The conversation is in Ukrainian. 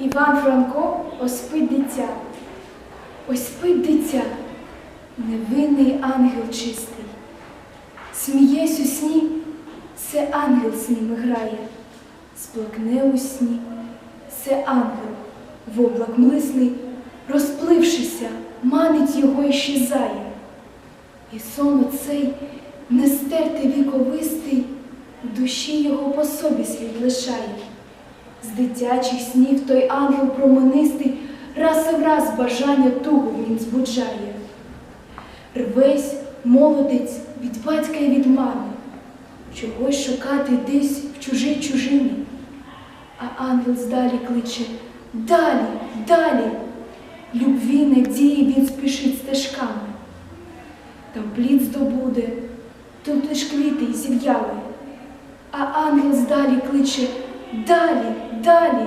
Іван Франко ось спить дитя. Ось спить дитя, невинний ангел чистий. Смієсь у сні, це ангел з ними грає, сплакне у сні, це ангел, в облак млисний, розплившися, манить його і щезає. І сон оцей нестертий віковистий, душі його по собі слід лишає. З дитячих снів той ангел променистий раз і враз бажання тугу він збуджає. Рвесь молодець від батька і від мами, чогось шукати десь в чужій чужині. А ангел здалі кличе далі, далі. Любві, надії він спішить стежками. Там плід здобуде, тут лиш квіти й зів'яли. А ангел здалі кличе далі, далі.